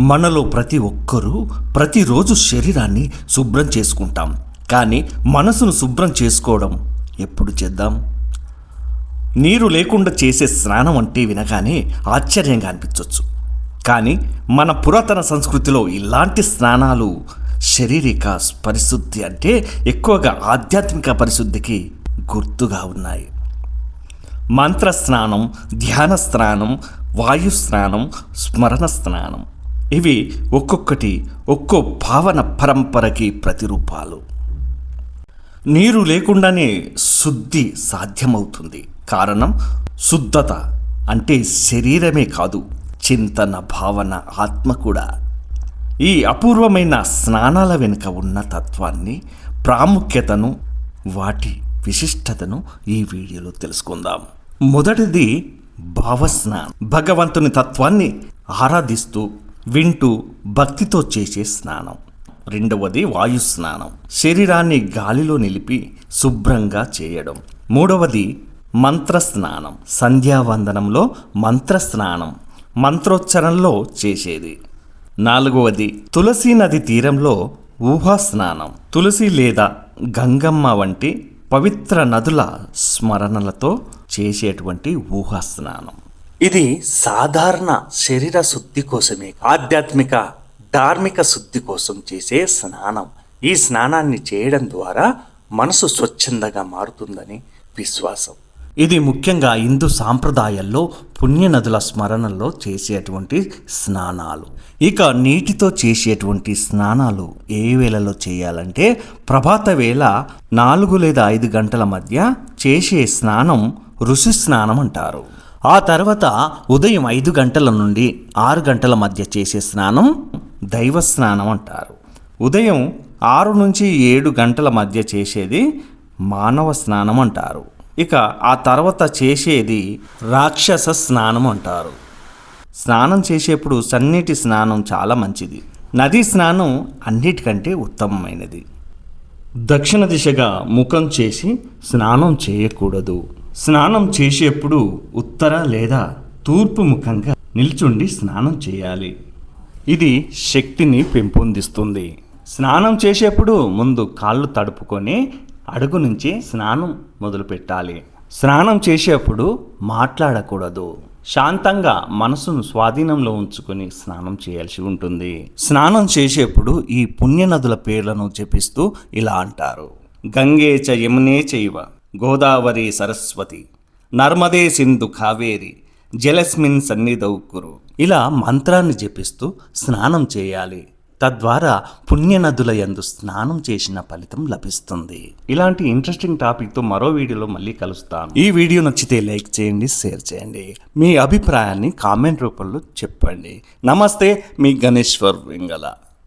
మనలో ప్రతి ఒక్కరూ ప్రతిరోజు శరీరాన్ని శుభ్రం చేసుకుంటాం. కానీ మనసును శుభ్రం చేసుకోవడం ఎప్పుడు చేద్దాం? నీరు లేకుండా చేసే స్నానం అంటే వినగానే ఆశ్చర్యంగా అనిపించవచ్చు కానీ మన పురాతన సంస్కృతిలో ఇలాంటి స్నానాలు శారీరక పరిశుద్ధి అంటే ఎక్కువగా ఆధ్యాత్మిక పరిశుద్ధికి గుర్తుగా ఉన్నాయి. మంత్ర స్నానం ధ్యాన స్నానం వాయు స్నానం స్మరణ స్నానం ఇవి ఒక్కొక్కటి ఒక్కో భావన పరంపరకి ప్రతిరూపాలు. నీరు లేకుండానే శుద్ధి సాధ్యమవుతుంది. కారణం శుద్ధత అంటే శరీరమే కాదు చింతన భావన ఆత్మ కూడా. ఈ అపూర్వమైన స్నానాల వెనుక ఉన్న తత్వాన్ని ప్రాముఖ్యతను వాటి విశిష్టతను ఈ వీడియోలో తెలుసుకుందాం. మొదటిది భావస్నానం. భగవంతుని తత్వాన్ని ఆరాధిస్తూ వింటూ భక్తితో చేసే స్నానం. రెండవది వాయు స్నానం. శరీరాన్ని గాలిలో నిలిపి శుభ్రంగా చేయడం. మూడవది మంత్ర స్నానం. సంధ్యావందనంలో మంత్ర స్నానం. మంత్రోచ్చరణలో చేసేది. నాలుగవది తులసి నది తీరంలో ఊహా స్నానం. తులసి లేదా గంగమ్మ వంటి పవిత్ర నదుల స్మరణలతో చేసేటువంటి ఊహా స్నానం. ఇది సాధారణ శరీర శుద్ధి కోసమే ఆధ్యాత్మిక ధార్మిక శుద్ధి కోసం చేసే స్నానం. ఈ స్నానాన్ని చేయడం ద్వారా మనసు స్వచ్ఛందగా మారుతుందని విశ్వాసం. ఇది ముఖ్యంగా హిందూ సాంప్రదాయాల్లో పుణ్యనదుల స్మరణలో చేసేటువంటి స్నానాలు. ఇక నీటితో చేసేటువంటి స్నానాలు ఏ వేళలో చేయాలంటే ప్రభాత వేళ నాలుగు లేదా ఐదు గంటల మధ్య చేసే స్నానం ఋషి స్నానం అంటారు. ఆ తర్వాత ఉదయం ఐదు గంటల నుండి ఆరు గంటల మధ్య చేసే స్నానం దైవ స్నానం అంటారు. ఉదయం ఆరు నుంచి ఏడు గంటల మధ్య చేసేది మానవ స్నానం అంటారు. ఇక ఆ తర్వాత చేసేది రాక్షస స్నానం అంటారు. స్నానం చేసేప్పుడు సన్నిటి స్నానం చాలా మంచిది. నదీ స్నానం అన్నిటికంటే ఉత్తమమైనది. దక్షిణ దిశగా ముఖం చేసి స్నానం చేయకూడదు. స్నానం చేసేప్పుడు ఉత్తర లేదా తూర్పు ముఖంగా నిల్చుండి స్నానం చేయాలి. ఇది శక్తిని పెంపొందిస్తుంది. స్నానం చేసేప్పుడు ముందు కాళ్ళు తడుపుకొని అడుగు నుంచి స్నానం మొదలుపెట్టాలి. స్నానం చేసేప్పుడు మాట్లాడకూడదు. శాంతంగా మనసును స్వాధీనంలో ఉంచుకొని స్నానం చేయాల్సి ఉంటుంది. స్నానం చేసేప్పుడు ఈ పుణ్యనదుల పేర్లను జపిస్తూ ఇలా అంటారు. గంగే చ యమునే చైవ. గోదావరి సరస్వతి నర్మదే సింధు కావేరి జలస్మిన్ సన్నిధౌ కురు. ఇలా మంత్రాన్ని జపిస్తూ స్నానం చేయాలి. తద్వారా పుణ్యనదుల యందు స్నానం చేసిన ఫలితం లభిస్తుంది. ఇలాంటి ఇంట్రెస్టింగ్ టాపిక్తో మరో వీడియోలో మళ్ళీ కలుస్తాను. ఈ వీడియో నచ్చితే లైక్ చేయండి షేర్ చేయండి. మీ అభిప్రాయాన్ని కామెంట్ రూపంలో చెప్పండి. నమస్తే మీ గణేశ్వర్ వెంగళ.